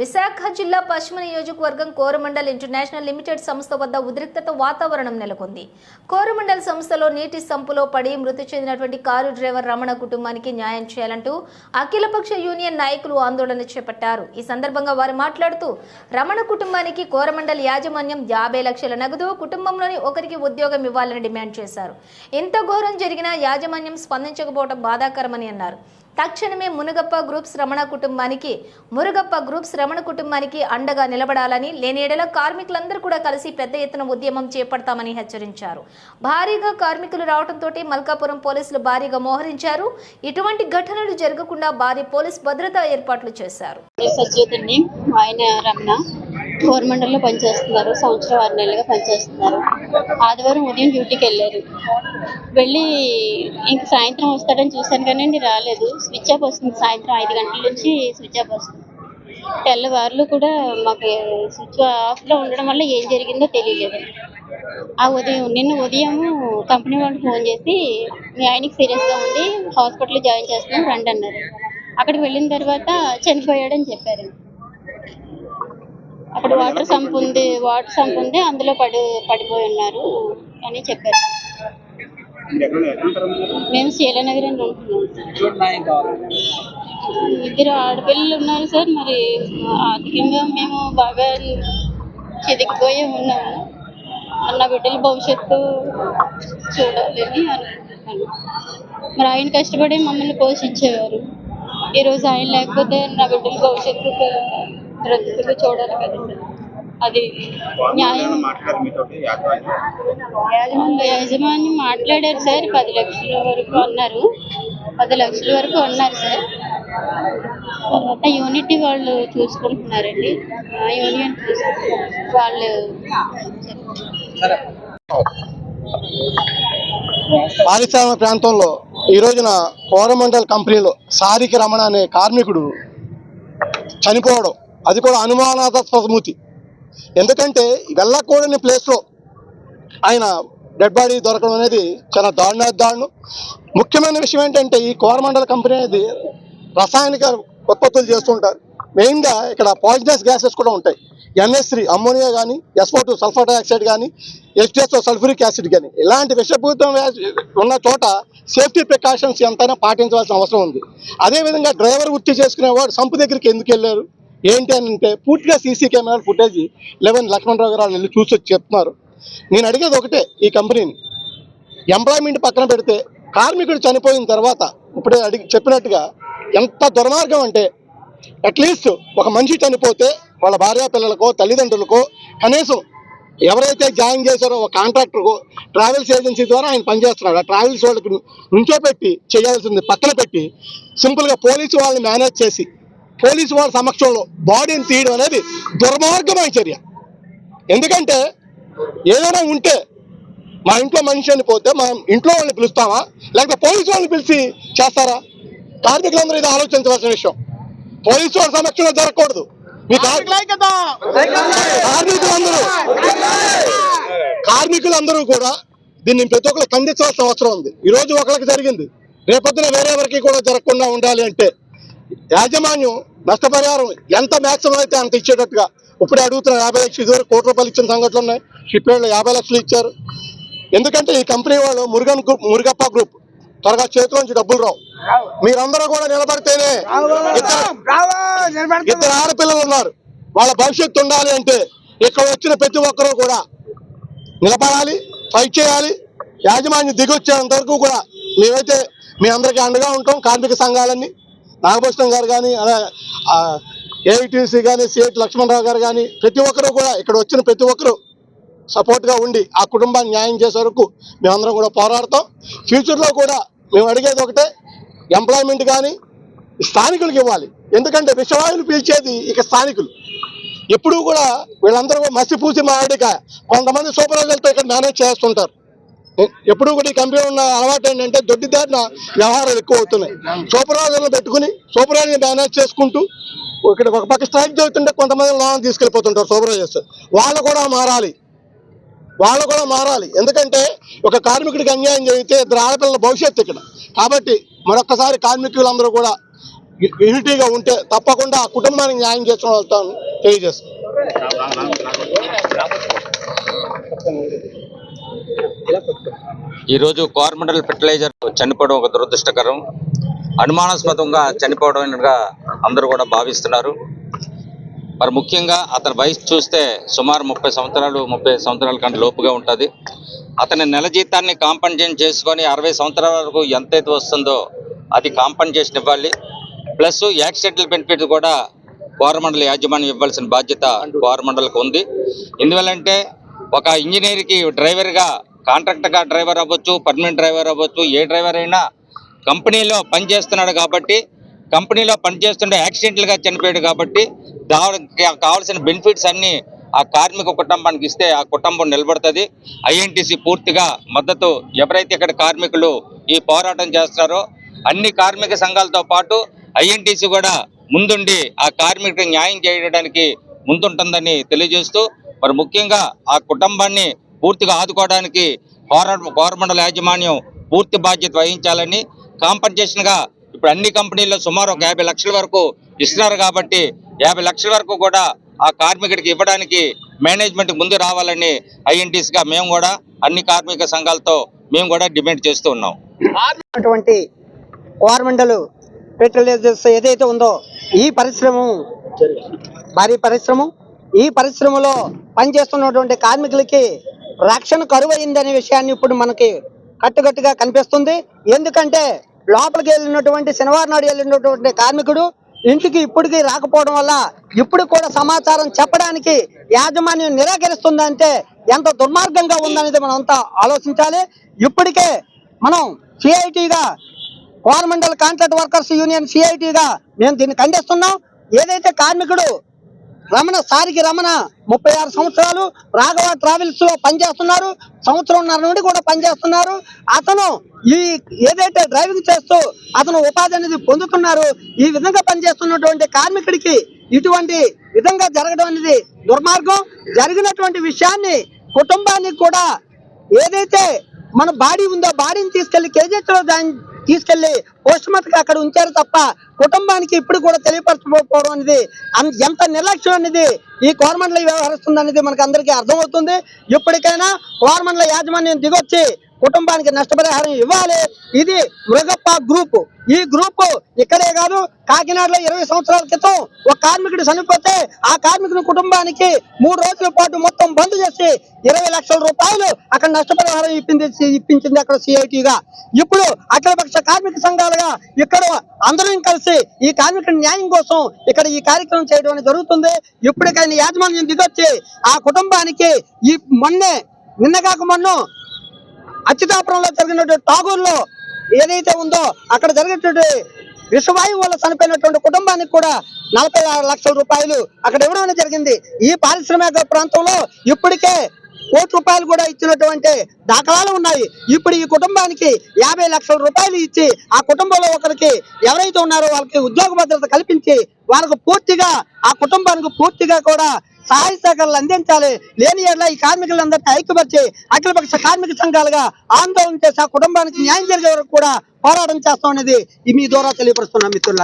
విశాఖ జిల్లా పశ్చిమ నియోజకవర్గం కోరమండల్ ఇంటర్నేషనల్ లిమిటెడ్ సంస్థ వద్ద ఉద్రిక్తత వాతావరణం నెలకొంది. కోరమండల్ సంస్థలో నీటి సంపులో పడి మృతి చెందినటువంటి కారు డ్రైవర్ రమణ కుటుంబానికి న్యాయం చేయాలంటూ అఖిలపక్ష యూనియన్ నాయకులు ఆందోళన చేపట్టారు. ఈ సందర్భంగా వారు మాట్లాడుతూ రమణ కుటుంబానికి కోరమండల్ యాజమాన్యం యాభై లక్షల నగదు కుటుంబంలోని ఒకరికి ఉద్యోగం ఇవ్వాలని డిమాండ్ చేశారు. ఇంత ఘోరం జరిగినా యాజమాన్యం స్పందించకపోవడం బాధాకరమని అన్నారు. తక్షణమే మునుగప్ప గ్రూప్స్ రమణ కుటుంబానికి మురుగప్ప గ్రూప్స్ రమణ కుటుంబానికి అండగా నిలబడాలని లేనేడల కార్మికులందరూ కూడా కలిసి పెద్ద ఎత్తున ఉద్యమం చేపడతామని హెచ్చరించారు. భారీగా కార్మికులు రావడంతో మల్కాపురం పోలీసులు భారీగా మోహరించారు. ఇటువంటి ఘటనలు జరగకుండా భారీ పోలీస్ భద్రతా ఏర్పాట్లు చేశారు. ఆయన రమణ కోరమండల్లో పనిచేస్తున్నారు. సంవత్సరం ఆరు నెలలుగా పనిచేస్తున్నారు. ఆదివారం ఉదయం డ్యూటీకి వెళ్ళారు. వెళ్ళి ఇంక సాయంత్రం వస్తాడని చూశాను కానీ అండి రాలేదు. స్విచ్ ఆఫ్ వస్తుంది. సాయంత్రం ఐదు గంటల నుంచి స్విచ్ ఆఫ్ వస్తుంది. తెల్లవారులు కూడా మాకు స్విచ్ ఆఫ్లో ఉండడం వల్ల ఏం జరిగిందో తెలియలేదు. ఆ ఉదయం నిన్న ఉదయం కంపెనీ వాళ్ళు ఫోన్ చేసి మీ ఆయనకి సీరియస్గా ఉంది. హాస్పిటల్లో జాయిన్ చేస్తున్నాం. రండి అన్నారు. అక్కడికి వెళ్ళిన తర్వాత చనిపోయాడని చెప్పారు. అక్కడ వాటర్ సంప్ ఉంది వాటర్ సంప్ ఉంది అందులో పడి పడిపోయి ఉన్నారు అని చెప్పారు. మేము శీలనగర్ అని ఉంటున్నాం ఇద్దరు ఆడపిల్లలు ఉన్నారు సార్ మరి ఆర్థికంగా మేము బాగా చెదిగిపోయి ఉన్నాము. నా బిడ్డల భవిష్యత్తు చూడాలని అనుకుంటున్నాను మరి ఆయన కష్టపడి మమ్మల్ని పోషించేవారు. ఈరోజు ఆయన లేకపోతే నా బిడ్డల భవిష్యత్తు బ్రతుకులు చూడాలి కదా సార్ అది న్యాయం. యాజమాన్యం? యాజమాన్యం యాజమాన్యం మాట్లాడారు సార్ పది లక్షల వరకు అన్నారు. పది లక్షల వరకు అన్నారు సార్. తర్వాత యూనిటీ వాళ్ళు చూసుకుంటున్నారండి. ఆ యూనియన్ చూసుకుంటున్నారు. వాళ్ళు పారిశ్రామిక ప్రాంతంలో ఈ రోజున కోరమండల్ కంపెనీలో సారికి రమణ అనే కార్మికుడు చనిపోవడం అది కూడా అనుమానాస్పద మూతి. ఎందుకంటే వెళ్ళకూడని ప్లేస్లో ఆయన డెడ్ బాడీ దొరకడం అనేది చాలా దారుణ దారుణం ముఖ్యమైన విషయం ఏంటంటే ఈ కోరమండల కంపెనీ అనేది రసాయనిక ఉత్పత్తులు చేస్తుంటారు. మెయిన్గా ఇక్కడ పాయిజనస్ గ్యాసెస్ కూడా ఉంటాయి. ఎన్ఎస్త్రీ అమ్మోనియా కానీ ఎస్ఓ టూ సల్ఫర్ డైఆక్సైడ్ కానీ హెచ్డిఎస్ఓ సల్ఫ్యూరిక్ యాసిడ్ కానీ ఇలాంటి విషపూరితం ఉన్న చోట సేఫ్టీ ప్రికాషన్స్ ఎంతైనా పాటించవలసిన అవసరం ఉంది. అదేవిధంగా డ్రైవర్ వృత్తి చేసుకునేవాడు సంపు దగ్గరికి ఎందుకు వెళ్ళారు? ఏంటి అని అంటే పూర్తిగా CC camera footage eleven Lakshmanarao garu వెళ్ళి చూసి వచ్చి చెప్తున్నారు. నేను అడిగేది ఒకటే ఈ కంపెనీని. ఎంప్లాయ్మెంట్ పక్కన పెడితే కార్మికుడు చనిపోయిన తర్వాత ఇప్పుడే అడిగి చెప్పినట్టుగా ఎంత దుర్మార్గం అంటే అట్లీస్ట్ ఒక మనిషి చనిపోతే వాళ్ళ భార్య పిల్లలకో తల్లిదండ్రులకో కనీసం ఎవరైతే జాయిన్ చేశారో ఒక కాంట్రాక్టర్కో ట్రావెల్స్ ఏజెన్సీ ద్వారా ఆయన పనిచేస్తున్నాడు. ఆ ట్రావెల్స్ వాళ్ళకి నుంచోపెట్టి చేయాల్సింది పక్కన పెట్టి సింపుల్గా పోలీసు వాళ్ళని మేనేజ్ చేసి పోలీసు వాళ్ళ సమక్షంలో బాడీని తీయడం అనేది దుర్మార్గమైన చర్య. ఎందుకంటే ఏదైనా ఉంటే మా ఇంట్లో మనిషి అని పోతే మనం ఇంట్లో వాళ్ళని పిలుస్తామా? లేకపోతే పోలీసు వాళ్ళని పిలిచి చేస్తారా? కార్మికులందరూ ఇది ఆలోచించవలసిన విషయం. పోలీసు వాళ్ళ సమక్షంలో జరగకూడదు. మీ కార్మికులందరూ. కార్మికులందరూ కూడా దీన్ని ప్రతి ఒక్కరు ఖండించవలసిన అవసరం ఉంది. ఈ రోజు ఒకరికి జరిగింది. రేపొద్దున వేరెవరికి కూడా జరగకుండా ఉండాలి అంటే యాజమాన్యం నష్టపరిహారం ఎంత మ్యాక్సిమం అయితే అంత ఇచ్చేటట్టుగా. ఇప్పుడే అడుగుతున్న యాభై లక్షలు ఇదివరకు కోటి రూపాయలు ఇచ్చిన సంఘటనలు ఉన్నాయి. షిప్ యార్డ్లో యాభై లక్షలు ఇచ్చారు. ఎందుకంటే ఈ కంపెనీ వాళ్ళు మురుగన్ గ్రూప్ మురుగప్ప గ్రూప్ త్వరగా చేతిలోంచి డబ్బులు రావు. మీరందరూ కూడా నిలబడితేనే ఇద్దరు ఆడపిల్లలు ఉన్నారు. వాళ్ళ భవిష్యత్తు ఉండాలి అంటే ఇక్కడ వచ్చిన ప్రతి ఒక్కరూ కూడా నిలబడాలి ఫైట్ చేయాలి. యాజమాన్యం దిగొచ్చేంత వరకు కూడా మేమైతే మీ అందరికీ అండగా ఉంటాం. కార్మిక సంఘాలన్నీ నాగభూషణం గారు కానీ ఏఐటీసీ కానీ సిఐటి లక్ష్మణరావు గారు కానీ ప్రతి ఒక్కరూ కూడా ఇక్కడ వచ్చిన ప్రతి ఒక్కరూ సపోర్ట్గా ఉండి ఆ కుటుంబాన్ని న్యాయం చేసే వరకు మేమందరం కూడా పోరాడతాం. ఫ్యూచర్లో కూడా మేము అడిగేది ఒకటే ఎంప్లాయ్మెంట్ కానీ స్థానికులకు ఇవ్వాలి. ఎందుకంటే విషవాయులు పీల్చేది ఇక స్థానికులు. ఎప్పుడూ కూడా వీళ్ళందరూ మసి పూసి మాడిక కొంతమంది సూపర్వైజర్తో ఇక్కడ మేనేజ్ చేస్తుంటారు. ఎప్పుడూ కూడా ఈ కంపెనీ ఉన్న అలవాటు ఏంటంటే దొడ్డిదారిన వ్యవహారాలు ఎక్కువ అవుతున్నాయి. సూపర్వైజర్లు పెట్టుకుని సూపర్వైజర్ని మేనేజ్ చేసుకుంటూ ఇక్కడ ఒక పక్క స్ట్రైక్ జరుగుతుంటే కొంతమంది లోన్ తీసుకెళ్ళిపోతుంటారు సూపర్వైజర్స్ వాళ్ళు కూడా మారాలి. వాళ్ళు కూడా మారాలి. ఎందుకంటే ఒక కార్మికుడికి అన్యాయం జరిగితే ఇద్దరు ఆడపిల్లల భవిష్యత్తు ఇక్కడ. కాబట్టి మరొకసారి కార్మికులందరూ కూడా యూనిటీగా ఉంటే తప్పకుండా ఆ కుటుంబానికి న్యాయం చేసుకుని వెళ్తాను తెలియజేస్తాను ఈరోజు కార్మండల్ ఫెర్టిలైజర్ చనిపోవడం ఒక దురదృష్టకరం. అనుమానాస్పదంగా చనిపోవడంగా అందరూ కూడా భావిస్తున్నారు. మరి ముఖ్యంగా అతని వయసు చూస్తే సుమారు ముప్పై సంవత్సరాలు ముప్పై సంవత్సరాల కంటే లోపుగా ఉంటుంది. అతని నెల జీతాన్ని కాంపన్సేషన్ చేసుకొని అరవై సంవత్సరాల వరకు ఎంతైతే వస్తుందో అది కాంపన్సేషన్ ఇవ్వాలి. ప్లస్ యాక్సిడెంటల్ బెనిఫిట్ కూడా కోరమండలి యాజమాన్యం ఇవ్వాల్సిన బాధ్యత కోరమండలికి ఉంది. ఎందువల్లంటే ఒక ఇంజనీర్కి డ్రైవర్గా కాంట్రాక్టర్గా డ్రైవర్ అవ్వచ్చు పర్మనెంట్ డ్రైవర్ అవ్వచ్చు ఏ డ్రైవర్ అయినా కంపెనీలో పనిచేస్తున్నాడు కాబట్టి కంపెనీలో పనిచేస్తుంటే యాక్సిడెంట్లుగా చనిపోయాడు కాబట్టి దానికి కావాల్సిన బెనిఫిట్స్ అన్నీ ఆ కార్మిక కుటుంబానికి ఇస్తే ఆ కుటుంబం నిలబడుతుంది. ఐఎన్టీసీ పూర్తిగా మద్దతు ఎవరైతే ఇక్కడ కార్మికులు ఈ పోరాటం చేస్తారో అన్ని కార్మిక సంఘాలతో పాటు ఐఎన్టీసీ కూడా ముందుండి ఆ కార్మికుడికి న్యాయం చేయడానికి ముందుంటుందని తెలియజేస్తూ మరి ముఖ్యంగా ఆ కుటుంబాన్ని పూర్తిగా ఆదుకోవడానికి పోరాట కోరమండల యాజమాన్యం పూర్తి బాధ్యత వహించాలని కాంపన్సేషన్గా ఇప్పుడు అన్ని కంపెనీల్లో సుమారు ఒక యాభై లక్షల వరకు ఇస్తున్నారు కాబట్టి యాభై లక్షల వరకు కూడా ఆ కార్మికుడికి ఇవ్వడానికి మేనేజ్మెంట్ ముందు రావాలని ఐఎన్టీసీగా మేము కూడా అన్ని కార్మిక సంఘాలతో మేము కూడా డిమాండ్ చేస్తూ ఉన్నాం. అటువంటి కోరమండలు ఫెర్టిలైజర్స్ ఏదైతే ఉందో ఈ పరిశ్రమ భారీ పరిశ్రమ ఈ పరిశ్రమలో పనిచేస్తున్నటువంటి కార్మికులకి రక్షణ కరువు అయిందనే విషయాన్ని ఇప్పుడు మనకి కట్టుకట్టుగా కనిపిస్తుంది. ఎందుకంటే లోపలికి వెళ్ళినటువంటి శనివారం నాడు వెళ్ళినటువంటి కార్మికుడు ఇంటికి ఇప్పటికి రాకపోవడం వల్ల ఇప్పుడు కూడా సమాచారం చెప్పడానికి యాజమాన్యం నిరాకరిస్తుందంటే ఎంత దుర్మార్గంగా ఉందనేది మనం అంతా ఆలోచించాలి. ఇప్పటికే మనం సిఐటిగా కోరమండల్ కాంట్రాక్ట్ వర్కర్స్ యూనియన్ సిఐటిగా మేము దీన్ని ఖండిస్తున్నాం. ఏదైతే కార్మికుడు రమణ సారికి రమణ ముప్పై ఆరు సంవత్సరాలు రాఘవ ట్రావెల్స్లో పనిచేస్తున్నారు. సంవత్సరంన్నర నుండి కూడా పనిచేస్తున్నారు. అతను ఈ ఏదైతే డ్రైవింగ్ చేస్తూ అతను ఉపాధి అనేది పొందుతున్నారు ఈ విధంగా పనిచేస్తున్నటువంటి కార్మికుడికి ఇటువంటి విధంగా జరగడం అనేది దుర్మార్గం. జరిగినటువంటి విషయాన్ని కుటుంబానికి కూడా ఏదైతే మన బాడీ ఉందో బాడీని తీసుకెళ్ళి కేజీహెచ్ దాని తీసుకెళ్ళి పోస్ట్ మార్టం అక్కడ ఉంచారు తప్ప కుటుంబానికి ఇప్పుడు కూడా తెలియపరచకపోవడం అనేది ఎంత నిర్లక్ష్యం అనేది ఈ కోరమండలి వ్యవహరిస్తుంది అనేది మనకు అందరికీ అర్థమవుతుంది. ఇప్పటికైనా కోరమండల యాజమాన్యం దిగొచ్చి కుటుంబానికి నష్టపరిహారం ఇవ్వాలి. ఇది మృగప్ప గ్రూప్. ఈ గ్రూప్ ఇక్కడే కాదు కాకినాడలో ఇరవై సంవత్సరాల క్రితం ఒక కార్మికుడు చనిపోతే ఆ కార్మికుని కుటుంబానికి మూడు రోజుల పాటు మొత్తం బంద్ చేసి ఇరవై లక్షల రూపాయలు అక్కడ నష్టపరిహారం ఇప్పింది ఇప్పించింది అక్కడ సిఐటిగా ఇప్పుడు అఖిలపక్ష కార్మిక సంఘాలుగా ఇక్కడ అందరం కలిసి ఈ కార్మికుడి న్యాయం కోసం ఇక్కడ ఈ కార్యక్రమం చేయడం అనేది జరుగుతుంది. ఇప్పటికైనా యాజమాన్యం దిగొచ్చి ఆ కుటుంబానికి ఈ మొన్నే నిన్న కాక మొన్న అచ్యుతాపురంలో జరిగినటువంటి టాగూర్లో ఏదైతే ఉందో అక్కడ జరిగినటువంటి విషవాయువు వల్ల చనిపోయినటువంటి కుటుంబానికి కూడా నలభై ఆరు లక్షల రూపాయలు అక్కడ ఇవ్వడం జరిగింది. ఈ పారిశ్రామిక ప్రాంతంలో ఇప్పటికే కోటి రూపాయలు కూడా ఇచ్చినటువంటి దాఖలాలు ఉన్నాయి. ఇప్పుడు ఈ కుటుంబానికి యాభై లక్షల రూపాయలు ఇచ్చి ఆ కుటుంబంలో ఒకరికి ఎవరైతే ఉన్నారో వాళ్ళకి ఉద్యోగ భద్రత కల్పించి వాళ్ళకు పూర్తిగా ఆ కుటుంబానికి పూర్తిగా కూడా సహాయ సహకారాలు అందించాలి. లేని ఎడల ఈ కార్మికులందరినీ ఐక్యపరిచి అఖిలపక్ష కార్మిక సంఘాలుగా ఆందోళన చేసి ఆ కుటుంబానికి న్యాయం జరిగే వరకు కూడా పోరాటం చేస్తామనేది మీ ద్వారా తెలియపరుస్తున్నాం మిత్రులారా.